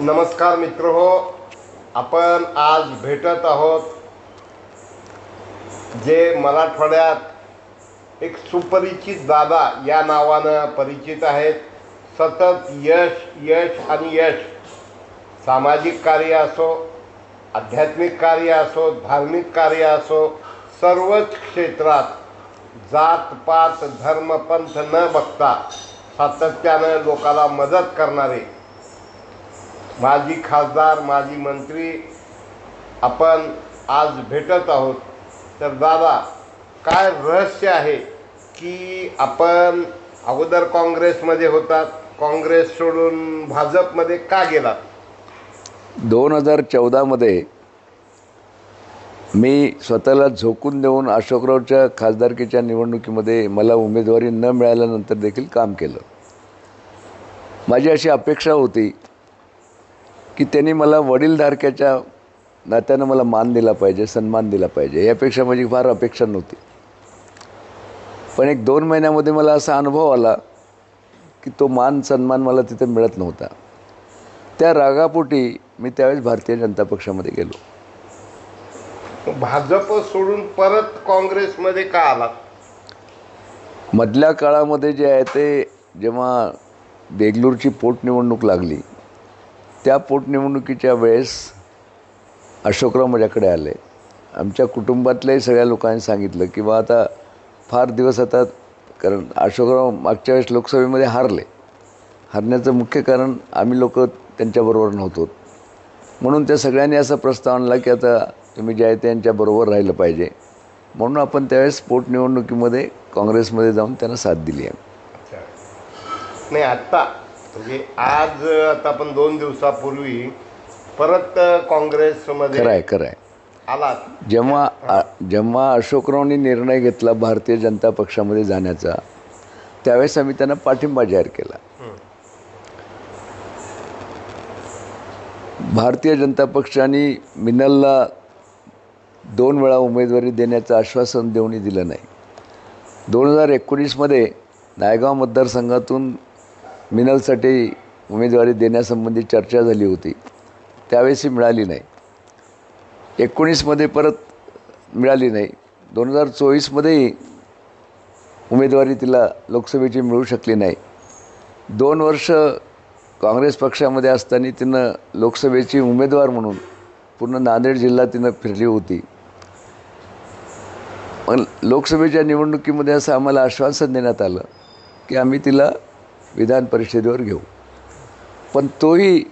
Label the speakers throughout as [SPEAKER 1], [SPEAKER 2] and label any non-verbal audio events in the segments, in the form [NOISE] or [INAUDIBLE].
[SPEAKER 1] नमस्कार मित्र हो आपण आज भेटत आहोत जे मराठवाड्यात एक सुपरिचित दादा या नावानं परिचित आहेत. सतत यश यश आणि यश. सामाजिक कार्य असो आध्यात्मिक कार्य असो धार्मिक कार्य असो सर्वच क्षेत्रात जात पात धर्मपंथ न बघता सातत्यानं लोकाला मदत करणारे माजी खासदार माजी मंत्री आपण आज भेटत आहोत. तर दादा काय रहस्य आहे की आपण अगोदर काँग्रेसमध्ये होतात काँग्रेस सोडून भाजपमध्ये का गेलात?
[SPEAKER 2] दोन हजार चौदामध्ये मी स्वतःला झोकून देऊन अशोकरावच्या खासदारकीच्या निवडणुकीमध्ये मला उमेदवारी न मिळाल्यानंतर देखील काम केलं. माझी अशी अपेक्षा होती की त्यांनी मला वडीलधारक्याच्या नात्यानं मला मान दिला पाहिजे सन्मान दिला पाहिजे. यापेक्षा माझी फार अपेक्षा नव्हती. पण एक दोन महिन्यामध्ये मला असा अनुभव आला की तो मान सन्मान मला तिथे मिळत नव्हता. त्या रागापोटी मी त्यावेळेस भारतीय जनता पक्षामध्ये गेलो.
[SPEAKER 1] भाजप सोडून परत काँग्रेसमध्ये का आलात
[SPEAKER 2] मधल्या काळामध्ये जे आहे ते जेव्हा देगलूरची पोटनिवडणूक लागली त्या पोटनिवडणुकीच्या वेळेस अशोकराव माझ्याकडे आले. आमच्या कुटुंबातल्याही सगळ्या लोकांनी सांगितलं की बा आता फार दिवस आता कारण अशोकराव मागच्या वेळेस लोकसभेमध्ये हारले. हारण्याचं मुख्य कारण आम्ही लोक त्यांच्याबरोबर नव्हतो. म्हणून त्या सगळ्यांनी असा प्रस्ताव आणला की आता तुम्ही जे आहे त्यांच्याबरोबर राहिलं पाहिजे. म्हणून आपण त्यावेळेस पोटनिवडणुकीमध्ये काँग्रेसमध्ये जाऊन त्यांना साथ दिली आहे.
[SPEAKER 1] नाही आत्ता म्हणजे आज आता आपण दोन दिवसापूर्वी परत काँग्रेसमध्ये
[SPEAKER 2] खरं आहे खरं आहे
[SPEAKER 1] आलात
[SPEAKER 2] जेव्हा जेव्हा अशोकरावनी निर्णय घेतला भारतीय जनता पक्षामध्ये जाण्याचा त्यावेळेस आम्ही त्यांना पाठिंबा जाहीर केला. भारतीय जनता पक्षाने मिनलला दोन वेळा उमेदवारी देण्याचं आश्वासन देऊनही दिलं नाही. दोन हजार एकोणीसमध्ये नायगाव मतदारसंघातून मिनलसाठी उमेदवारी देण्यासंबंधी चर्चा झाली होती. त्यावेळेसही मिळाली नाही. एकोणीसमध्ये परत मिळाली नाही. दोन हजार चोवीसमध्येही उमेदवारी तिला लोकसभेची मिळू शकली नाही. दोन वर्ष काँग्रेस पक्षामध्ये असताना तिनं लोकसभेची उमेदवार म्हणून पूर्ण नांदेड जिल्हा तिनं फिरली होती. पण लोकसभेच्या निवडणुकीमध्ये असं आम्हाला आश्वासन देण्यात आलं की आम्ही तिला विधान परिषदेवर घेऊ. पण तोही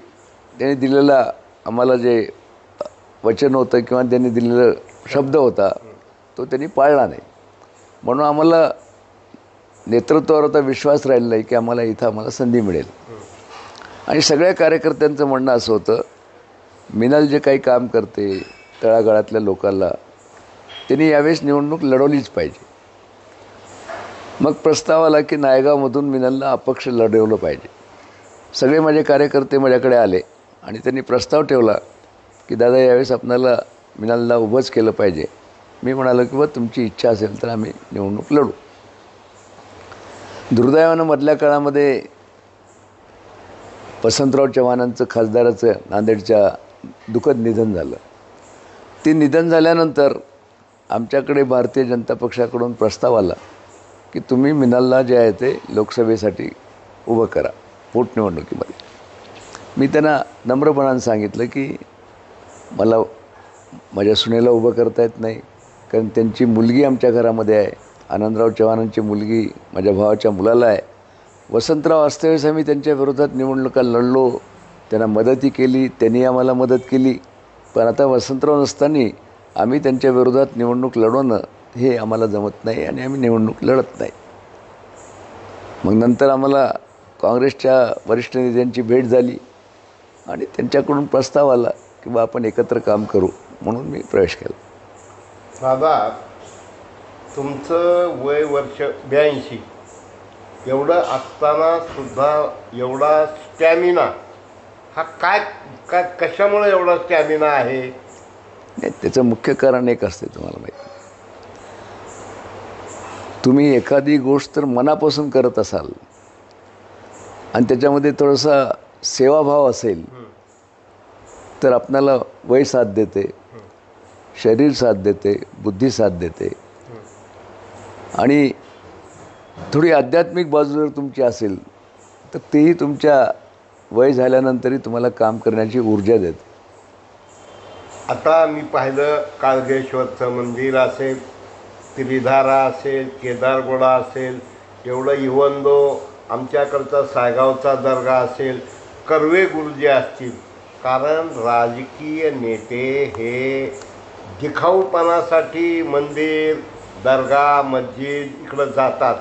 [SPEAKER 2] त्याने दिलेला आम्हाला जे वचन होतं किंवा त्यांनी दिलेला शब्द होता तो त्यांनी पाळला नाही. म्हणून आम्हाला नेतृत्वावर आता विश्वास राहिला नाही की आम्हाला इथं आम्हाला संधी मिळेल. आणि सगळ्या कार्यकर्त्यांचं म्हणणं असं होतं मिनल जे काही काम करते तळागाळातल्या लोकांना त्यांनी यावेळेस निवडणूक लढवलीच पाहिजे. मग प्रस्ताव आला की नायगावमधून मिनलला अपक्ष लढवलं पाहिजे. सगळे माझे कार्यकर्ते माझ्याकडे आले आणि त्यांनी प्रस्ताव ठेवला की दादा यावेळेस आपणाला मिनालला उभंच केलं पाहिजे. मी म्हणालो की बा तुमची इच्छा असेल तर आम्ही निवडणूक लढू. दुर्दैवानं मधल्या काळामध्ये वसंतराव चव्हाणांचं खासदाराचं नांदेडच्या दुःखद निधन झालं. ते निधन झाल्यानंतर आमच्याकडे भारतीय जनता पक्षाकडून प्रस्ताव आला की तुम्ही मिनलला जे आहे ते लोकसभेसाठी उभं करा पोटनिवडणुकीमध्ये मी त्यांना नम्रपणानं सांगितलं की मला माझ्या सुनेला उभं करता येत नाही कारण त्यांची मुलगी आमच्या घरामध्ये आहे. आनंदराव चव्हाणांची मुलगी माझ्या भावाच्या मुलाला आहे. वसंतराव असतेवेळेस आम्ही त्यांच्या विरोधात निवडणुका लढलो. त्यांना मदतही केली त्यांनी आम्हाला मदत केली. पण आता वसंतराव नसताना आम्ही त्यांच्या विरोधात निवडणूक लढवणं हे आम्हाला जमत नाही आणि आम्ही निवडणूक लढत नाही. मग नंतर आम्हाला काँग्रेसच्या वरिष्ठ नेत्यांची भेट झाली आणि त्यांच्याकडून प्रस्ताव आला की बा आपण एकत्र काम करू म्हणून मी प्रवेश केला.
[SPEAKER 1] दादा तुमचं वय वर्ष ब्याऐंशी. एवढं असताना सुद्धा एवढा स्टॅमिना. हा काय काय कशामुळे एवढा स्टॅमिना आहे?
[SPEAKER 2] नाही त्याचं मुख्य कारण एक असते तुम्हाला माहिती. तुम्ही एखादी गोष्ट तर मनापासून करत असाल आणि त्याच्यामध्ये थोडासा सेवाभाव असेल तर आपणाला वय साथ देते शरीर साथ देते बुद्धी साथ देते. आणि थोडी आध्यात्मिक बाजू जर तुमची असेल तर तेही तुमच्या वय झाल्यानंतरही तुम्हाला काम करण्याची ऊर्जा देते.
[SPEAKER 1] आता मी पाहिलं काळगेश्वरचं मंदिर असेल त्रिधारा असेल केदारगोडा असेल एवढं इवन दो आमच्याकडचा सायगावचा दर्गा असेल कर्वे गुरुजी असतील. कारण राजकीय नेते हे दिखाऊपणासाठी मंदिर दर्गा मस्जिद इकडं जातात.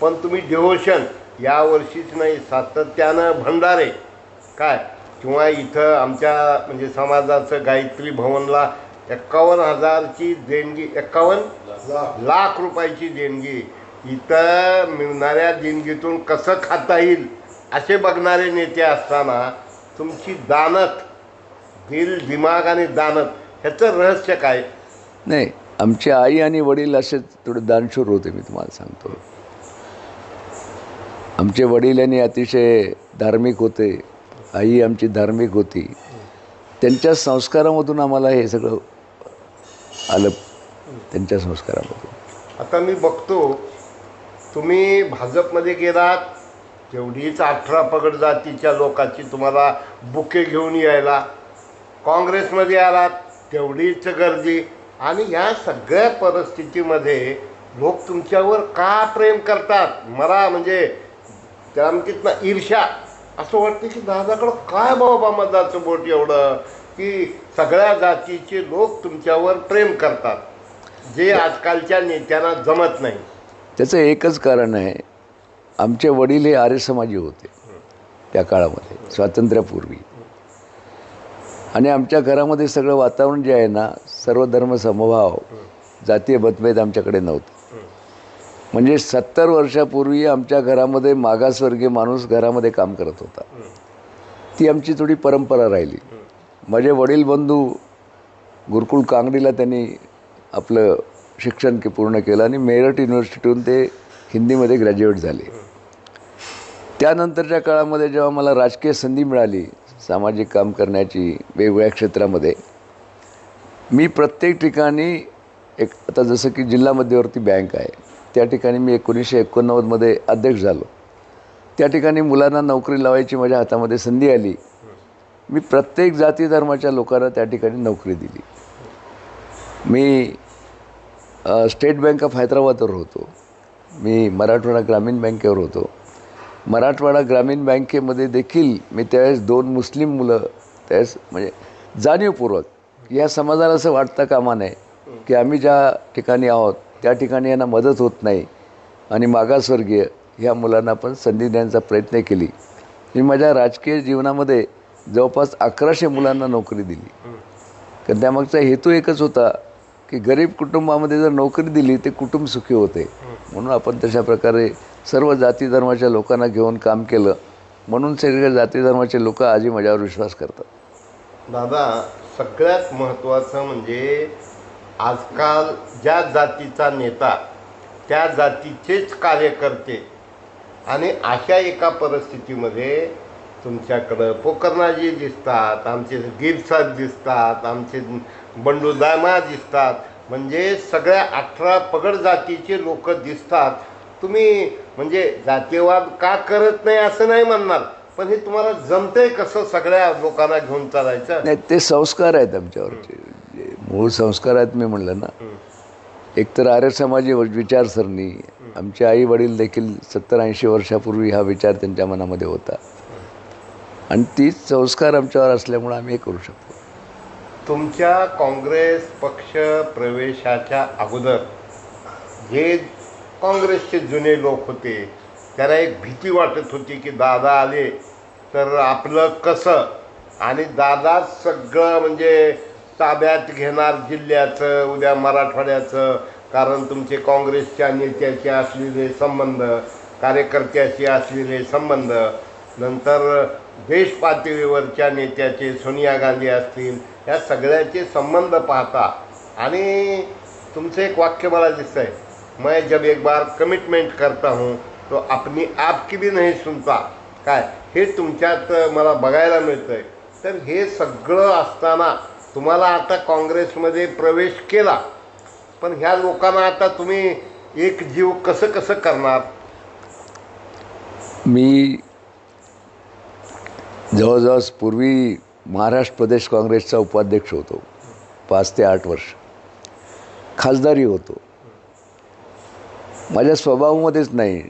[SPEAKER 1] पण तुम्ही डिव्होशन यावर्षीच नाही सातत्यानं भंडारे. काय? किंवा इथं आमच्या म्हणजे समाजाचं गायत्री भवनला एक्कावन्न हजारची देणगी एक्कावन्न लाख रुपयाची देणगी. इथं मिळणाऱ्या देणगीतून कसं खाता येईल असे बघणारे नेते असताना तुमची दानत दिल दिमाग आणि दानत ह्याचं रहस्य काय?
[SPEAKER 2] नाही आमची आई आणि वडील असेच थोडे दानशूर होते मी तुम्हाला सांगतो. आमचे वडील आणि अतिशय धार्मिक होते आई आमची धार्मिक होती. त्यांच्या संस्कारामधून आम्हाला हे सगळं आलं. त्यांच्या संस्कारामध्ये.
[SPEAKER 1] आता मी बघतो तुम्ही भाजपमध्ये गेलात तेवढीच अठरा पगड जातीच्या लोकांची तुम्हाला बुके घेऊन यायला काँग्रेसमध्ये आलात तेवढीच गर्दी. आणि या सगळ्या परिस्थितीमध्ये लोक तुमच्यावर का प्रेम करतात? मला म्हणजे त्याला म्हणतात ना ईर्ष्या. असं वाटतं की दादाकडं काय बाबा मधाचं बोट एवढं की सगळ्या जातीचे लोक तुमच्यावर प्रेम करतात. जे आजकालच्या नेत्यांना जमत नाही.
[SPEAKER 2] त्याचं एकच कारण आहे आमचे वडील हे आर्य समाजी होते त्या काळामध्ये स्वातंत्र्यापूर्वी. आणि आमच्या घरामध्ये सगळं वातावरण जे आहे ना सर्व धर्म समभाव जातीय मतभेद आमच्याकडे नव्हते. म्हणजे सत्तर वर्षापूर्वी आमच्या घरामध्ये मागासवर्गीय माणूस घरामध्ये काम करत होता. ती आमची थोडी परंपरा राहिली. माझे वडील बंधू गुरुकुल कांगडीला त्यांनी आपलं शिक्षण के पूर्ण केलं आणि मेरठ युनिव्हर्सिटीतून ते हिंदीमध्ये ग्रॅज्युएट झाले. त्यानंतरच्या काळामध्ये जेव्हा मला राजकीय संधी मिळाली सामाजिक काम करण्याची वेगवेगळ्या क्षेत्रामध्ये मी प्रत्येक ठिकाणी एक आता जसं की जिल्हा मध्यवर्ती बँक आहे त्या ठिकाणी मी एकोणीसशे एकोणनव्वदमध्ये अध्यक्ष झालो. त्या ठिकाणी मुलांना नोकरी लावायची माझ्या हातामध्ये संधी आली. मी प्रत्येक जाती धर्माच्या लोकांना त्या ठिकाणी नोकरी दिली. मी स्टेट बँक ऑफ हैदराबादवर होतो. मी मराठवाडा ग्रामीण बँकेवर होतो. मराठवाडा ग्रामीण बँकेमध्ये देखील मी त्यावेळेस दोन मुस्लिम मुलं त्यावेळेस म्हणजे जाणीवपूर्वक या समाजाला असं वाटतं कामा नये की आम्ही ज्या ठिकाणी आहोत त्या ठिकाणी यांना मदत होत नाही आणि मागासवर्गीय ह्या मुलांना पण संधी देण्याचा प्रयत्न केली. मी माझ्या राजकीय जीवनामध्ये जवळपास अकराशे मुलांना नोकरी दिली. कारण त्यामागचा हेतू एकच होता की गरीब कुटुंबामध्ये जर नोकरी दिली ते कुटुंब सुखी होते. म्हणून आपण तशा प्रकारे सर्व जाती धर्माच्या लोकांना घेऊन काम केलं. म्हणून सगळे जाती धर्माचे लोक आजही माझ्यावर विश्वास करतात.
[SPEAKER 1] दादा सगळ्यात महत्त्वाचं म्हणजे आजकाल ज्या जातीचा नेता त्या जातीचेच कार्यकर्ते आणि अशा एका परिस्थितीमध्ये तुमच्याकडं पोकरनाजी दिसतात आमचे गिरसाद दिसतात आमचे बंडू दामा दिसतात. म्हणजे सगळ्या अठरा पगड जातीचे लोक दिसतात. तुम्ही म्हणजे जातीयवाद का करत नाही असं नाही म्हणणार पण हे तुम्हाला जमतंय कसं सगळ्या लोकांना घेऊन चालायचं?
[SPEAKER 2] नाही ते संस्कार आहेत आमच्यावरचे. मूळ संस्कार आहेत मी म्हणलं ना. एकतर आर्य समाजी विचारसरणी आमचे आई वडील देखील सत्तर ऐंशी वर्षापूर्वी हा विचार त्यांच्या मनामध्ये होता. आणि तीच संस्कार आमच्यावर असल्यामुळे आम्ही हे करू शकतो.
[SPEAKER 1] तुमच्या काँग्रेस पक्ष प्रवेशाच्या अगोदर जे काँग्रेसचे जुने लोक होते त्याला एक भीती वाटत होती की दादा आले तर आपलं कसं? आणि दादा सगळं म्हणजे ताब्यात घेणार जिल्ह्याचं उद्या मराठवाड्याचं कारण तुमचे काँग्रेसच्या नेत्याचे असलेले संबंध कार्यकर्त्याशी असलेले संबंध नंतर देश पातळीवरच्या नेत्याचे सोनिया गांधी असतील या सगळ्याचे संबंध पाहता. आणि तुमचं एक वाक्य मला दिसतंय. मैं जब एक बार कमिटमेंट करता हूँ तो अपनी आपकी भी नाही सुनता. काय? हे तुमच्यात मला बघायला मिळतं आहे तर हे सगळं असताना तुम्हाला आता काँग्रेसमध्ये प्रवेश केला. पण ह्या लोकांना आता तुम्ही एक जीव कसं कसं करणार?
[SPEAKER 2] मी जवळजवळ पूर्वी महाराष्ट्र प्रदेश काँग्रेसचा उपाध्यक्ष होतो. पाच ते आठ वर्ष. खासदारी होतो. माझ्या स्वभावामध्येच नाही.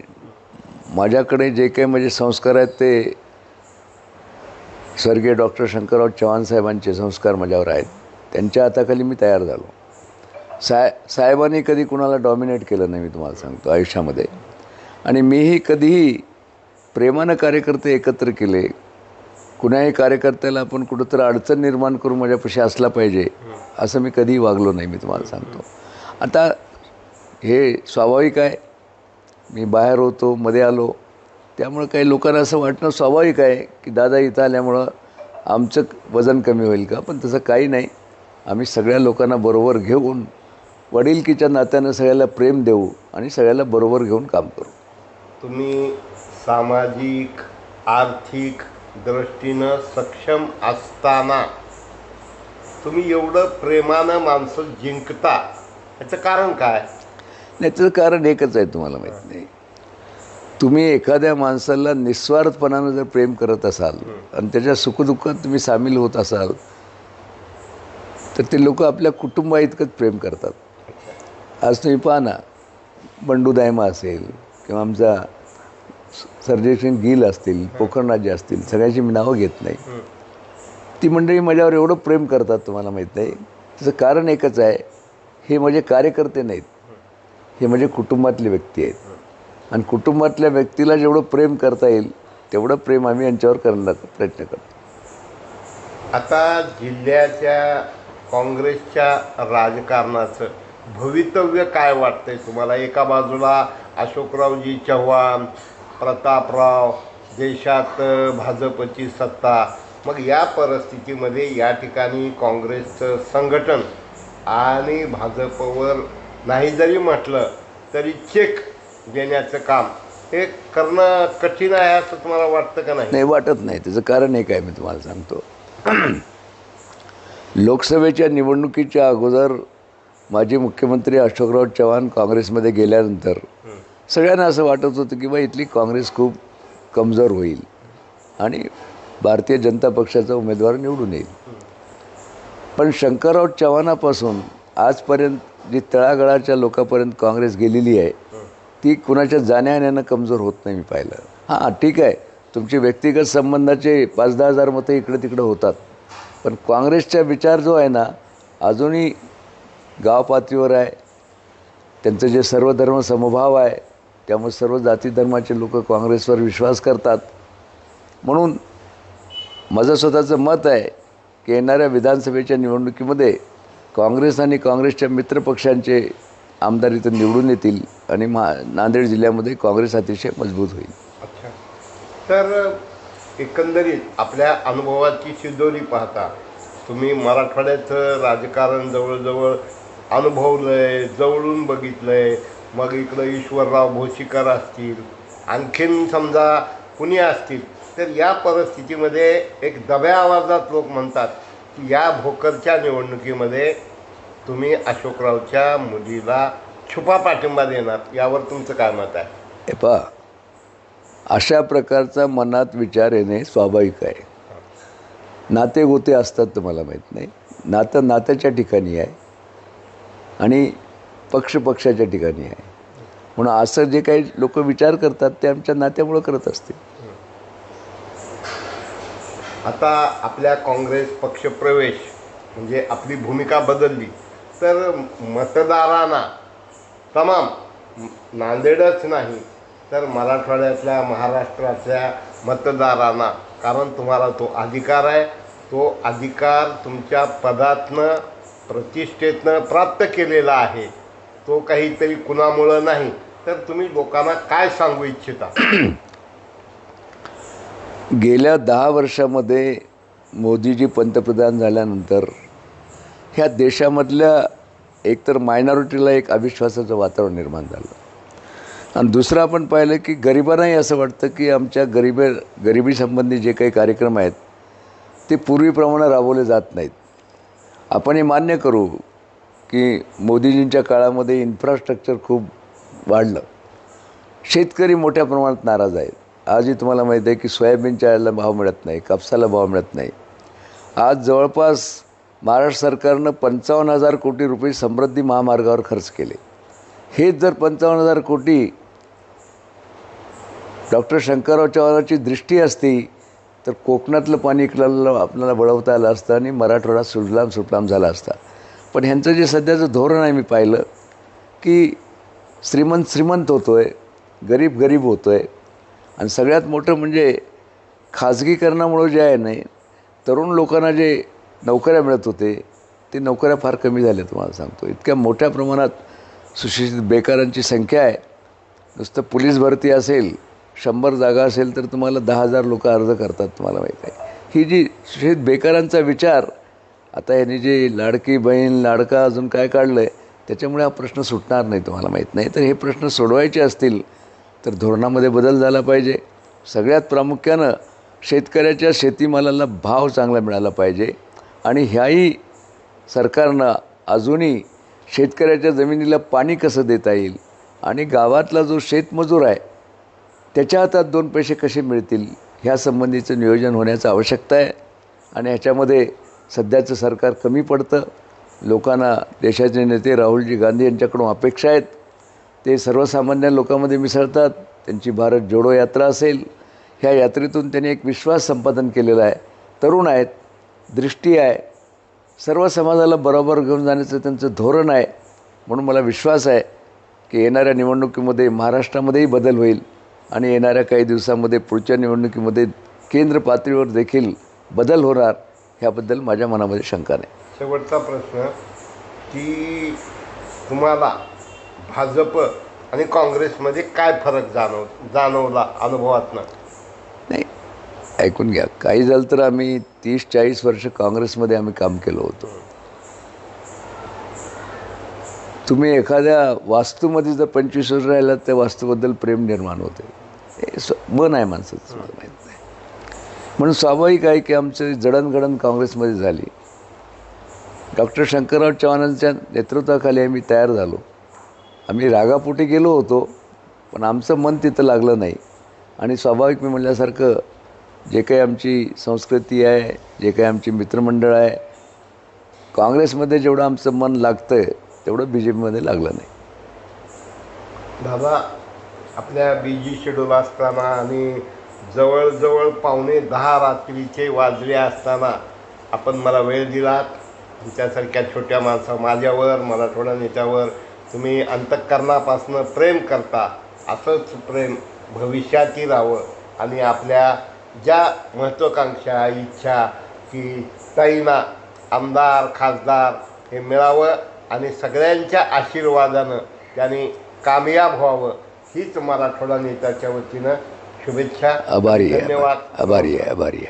[SPEAKER 2] माझ्याकडे जे काही माझे संस्कार आहेत ते स्वर्गीय डॉक्टर शंकरराव चव्हाण साहेबांचे संस्कार माझ्यावर आहेत. त्यांच्या हाताखाली मी तयार झालो. साय साहेबांनी कधी कुणाला डॉमिनेट केलं नाही मी तुम्हाला सांगतो आयुष्यामध्ये. आणि मीही कधीही प्रेमानं कार्यकर्ते एकत्र केले कुणाही कार्यकर्त्याला आपण कुठंतरी अडचण निर्माण करून माझ्यापाशी असला पाहिजे असं मी कधीही वागलो नाही मी तुम्हाला सांगतो. आता हे स्वाभाविक आहे. मी बाहेर होतो मध्ये आलो. त्यामुळं काही लोकांना असं वाटणं स्वाभाविक आहे की दादा इथं आल्यामुळं आमचं वजन कमी होईल का? पण तसं काही नाही. आम्ही सगळ्या लोकांना बरोबर घेऊन वडिलकीच्या नात्यानं सगळ्याला प्रेम देऊ आणि सगळ्याला बरोबर घेऊन काम करू.
[SPEAKER 1] तुम्ही सामाजिक आर्थिक दृष्टीनं सक्षम असताना तुम्ही एवढं प्रेमानं माणसं जिंकता. याचं कारण काय?
[SPEAKER 2] त्याचं कारण एकच आहे तुम्हाला माहीत नाही. तुम्ही एखाद्या माणसाला निस्वार्थपणानं जर प्रेम करत असाल आणि त्याच्या सुखदुःखात तुम्ही सामील होत असाल तर ते लोक आपल्या कुटुंबा इतकंच प्रेम करतात. आज तुम्ही पाहा ना बंडू दायमा असेल किंवा आमचा सर्जेशन गिल असतील पोखरनाथजी असतील सगळ्यांची मी नावं घेत नाही. ती मंडळी माझ्यावर एवढं प्रेम करतात तुम्हाला माहीत नाही. त्याचं कारण एकच आहे हे माझे कार्यकर्ते नाहीत. हे माझे कुटुंबातले व्यक्ती आहेत. आणि कुटुंबातल्या व्यक्तीला जेवढं प्रेम करता येईल तेवढं प्रेम आम्ही यांच्यावर करण्याचा प्रयत्न करतो.
[SPEAKER 1] आता जिल्ह्याच्या काँग्रेसच्या राजकारणाचं भवितव्य काय वाटतंय तुम्हाला? एका बाजूला अशोकरावजी चव्हाण प्रतापराव देशात भाजपची सत्ता. मग या परिस्थितीमध्ये या ठिकाणी काँग्रेसचं संघटन आणि भाजपवर नाही जरी म्हटलं तरी चेक देण्याचं काम हे करणं कठीण आहे असं तुम्हाला वाटतं का नाही?
[SPEAKER 2] नाही वाटत नाही. त्याचं कारण एक आहे मी तुम्हाला सांगतो. लोकसभेच्या निवडणुकीच्या अगोदर माजी मुख्यमंत्री अशोकराव चव्हाण काँग्रेसमध्ये गेल्यानंतर सगळ्यांना असं वाटत होतं की बा इथली काँग्रेस खूप कमजोर होईल आणि भारतीय जनता पक्षाचा उमेदवार निवडून येईल. पण शंकरराव चव्हाणापासून आजपर्यंत जी तळागळाच्या लोकांपर्यंत काँग्रेस गेलेली आहे ती कुणाच्या जाण्यायेण्यानं कमजोर होत नाही मी पाहिलं. हां ठीक आहे. तुमचे व्यक्तिगत संबंधाचे पाच दहा हजार मतं इकडं तिकडं होतात. पण काँग्रेसचा विचार जो आहे ना अजूनही गाव पातळीवर आहे. त्यांचं जे सर्वधर्म समभाव आहे त्यामुळे सर्व जाती धर्माचे लोक काँग्रेसवर विश्वास करतात. म्हणून माझं स्वतःचं मत आहे की येणाऱ्या विधानसभेच्या निवडणुकीमध्ये काँग्रेस आणि काँग्रेसच्या मित्रपक्षांचे आमदार इथं निवडून येतील आणि मा नांदेड जिल्ह्यामध्ये काँग्रेस अतिशय मजबूत होईल.
[SPEAKER 1] अच्छा. तर एकंदरीत आपल्या अनुभवाची शिदोरी पाहता तुम्ही मराठवाड्याचं राजकारण जवळजवळ अनुभवलं आहे जवळून बघितलं आहे मग इकडं ईश्वरराव भोशीकर असतील आणखीन समजा कुणी असतील तर या परिस्थितीमध्ये एक दब्या आवाजात लोक म्हणतात की या भोकरच्या निवडणुकीमध्ये तुम्ही अशोकरावच्या मुलीला छुपा पाठिंबा देणार. यावर तुमचं काय मत आहे?
[SPEAKER 2] हे पहा अशा प्रकारचा मनात विचार येणे स्वाभाविक आहे. नाते गोते असतात तुम्हाला माहीत नाही. नातं नात्याच्या ठिकाणी आहे. आणि पक्ष पक्षाच्या ठिकाणी आहे. म्हणून असं जे काही लोक विचार करतात ते आमच्या नात्यामुळं करत असतील.
[SPEAKER 1] आता आपल्या काँग्रेस पक्षप्रवेश म्हणजे आपली भूमिका बदलली. तर मतदारांना तमाम नांदेडच नाही तर मराठवाड्यातल्या महाराष्ट्रातल्या मतदारांना कारण तुम्हाला तो अधिकार आहे. तो अधिकार तुमच्या पदातनं प्रतिष्ठेतनं प्राप्त केलेला आहे. तो काहीतरी कुणामुळं नाही. तर तुम्ही लोकांना काय सांगू इच्छिता? [CLEARS THROAT]
[SPEAKER 2] गेल्या दहा वर्षामध्ये मोदीजी पंतप्रधान झाल्यानंतर ह्या देशामधल्या एकतर मायनॉरिटीला एक अविश्वासाचं वातावरण निर्माण झालं. आणि दुसरं आपण पाहिलं की गरिबांनाही असं वाटतं की आमच्या गरिबे गरिबीसंबंधी जे काही कार्यक्रम आहेत ते पूर्वीप्रमाणे राबवले जात नाहीत. आपण हे मान्य करू की मोदीजींच्या काळामध्ये इन्फ्रास्ट्रक्चर खूप वाढलं. शेतकरी मोठ्या प्रमाणात नाराज आहेत. आजही तुम्हाला माहीत आहे की सोयाबीनच्या याला भाव मिळत नाही कापसाला भाव मिळत नाही. आज जवळपास महाराष्ट्र सरकारनं पंचावन्न हजार कोटी रुपये समृद्धी महामार्गावर खर्च केले. हेच जर पंचावन्न हजार कोटी डॉक्टर शंकरराव चव्हाणाची दृष्टी असती तर कोकणातलं पाणी इकडलं आपल्याला वळवता आलं असतं आणि मराठवाडा सुजलाम सुटलाम झाला असता. पण ह्यांचं जे सध्याचं धोरण आहे मी पाहिलं की श्रीमंत श्रीमंत होतो आहे गरीब गरीब होतो आहे आणि सगळ्यात मोठं म्हणजे खाजगीकरणामुळं जे आहे नाही तरुण लोकांना जे नोकऱ्या मिळत होते ते नोकऱ्या फार कमी झाल्या तुम्हाला सांगतो. इतक्या मोठ्या प्रमाणात सुशिक्षित बेकारांची संख्या आहे. नुसतं पोलीस भरती असेल शंभर जागा असेल तर तुम्हाला दहा हजार लोक अर्ज करतात तुम्हाला माहीत आहे. ही जी सुशिक्षित बेकारांचा विचार आता यांनी जे लाडकी बहीण लाडका अजून काय काढलं आहे त्याच्यामुळे हा प्रश्न सुटणार नाही तुम्हाला माहीत नाही. तर हे प्रश्न सोडवायचे असतील तर धोरणामध्ये बदल झाला पाहिजे. सगळ्यात प्रामुख्यानं शेतकऱ्याच्या शेतीमालाला भाव चांगला मिळाला पाहिजे. आणि ह्याही सरकारनं अजूनही शेतकऱ्याच्या जमिनीला पाणी कसं देता येईल? आणि गावातला जो शेतमजूर आहे त्याच्या हातात दोन पैसे कसे मिळतील? ह्या संबंधीचं नियोजन होण्याचं आवश्यकता आहे. आणि ह्याच्यामध्ये सध्याचं सरकार कमी पडतं. लोकांना देशाचे नेते राहुलजी गांधी यांच्याकडून अपेक्षा आहेत. ते सर्वसामान्य लोकांमध्ये मिसळतात. त्यांची भारत जोडो यात्रा असेल. ह्या यात्रेतून त्यांनी एक विश्वास संपादन केलेला आहे. तरुण आहेत. दृष्टी आहे. सर्व समाजाला बरोबर घेऊन जाण्याचं त्यांचं धोरण आहे. म्हणून मला विश्वास आहे की येणाऱ्या निवडणुकीमध्ये महाराष्ट्रामध्येही बदल होईल आणि येणाऱ्या काही दिवसामध्ये पुढच्या निवडणुकीमध्ये केंद्र पातळीवर देखील बदल होणार. ह्याबद्दल माझ्या मनामध्ये शंका नाही.
[SPEAKER 1] शेवटचा प्रश्न की तुम्हाला भाजप आणि काँग्रेसमध्ये काय फरक जाणव जाणवला अनुभवातनं
[SPEAKER 2] नाही ऐकून घ्या. काही झालं तर आम्ही तीस चाळीस वर्ष काँग्रेसमध्ये आम्ही काम केलं होतं. तुम्ही एखाद्या वास्तूमध्ये जर पंचवीस वर्ष राहिलात त्या वास्तूबद्दल प्रेम निर्माण होते. हे मन आहे माणसाचं माहीत म्हणून स्वाभाविक आहे की आमची जडणघडण काँग्रेसमध्ये झाली. डॉक्टर शंकरराव चव्हाणांच्या नेतृत्वाखाली आम्ही तयार झालो. आम्ही रागापोटी गेलो होतो पण आमचं मन तिथं लागलं नाही. आणि स्वाभाविक मी म्हणल्यासारखं जे काही आमची संस्कृती आहे जे काही आमची मित्रमंडळ आहे काँग्रेसमध्ये जेवढं आमचं मन लागतं आहे तेवढं बी जे पीमध्ये लागलं नाही.
[SPEAKER 1] बाबा आपल्या बी जी शेड्यूल असताना आणि जवळजवळ पावणे दहा रात्रीचे वाजले असताना आपण मला वेळ दिलात. तुमच्यासारख्या छोट्या माणसा माझ्यावर मराठवाडा नेत्यावर तुम्ही अंतःकरणापासनं प्रेम करता असंच प्रेम भविष्यातही राहावं आणि आपल्या ज्या महत्त्वाकांक्षा इच्छा की ताईंना आमदार खासदार हे मिळावं आणि सगळ्यांच्या आशीर्वादानं त्याने कामयाब व्हावं हीच मराठवाडा नेत्याच्या वतीनं शुभेच्छा.
[SPEAKER 2] आभारी आहे. आभारी आहे आभारी आहे.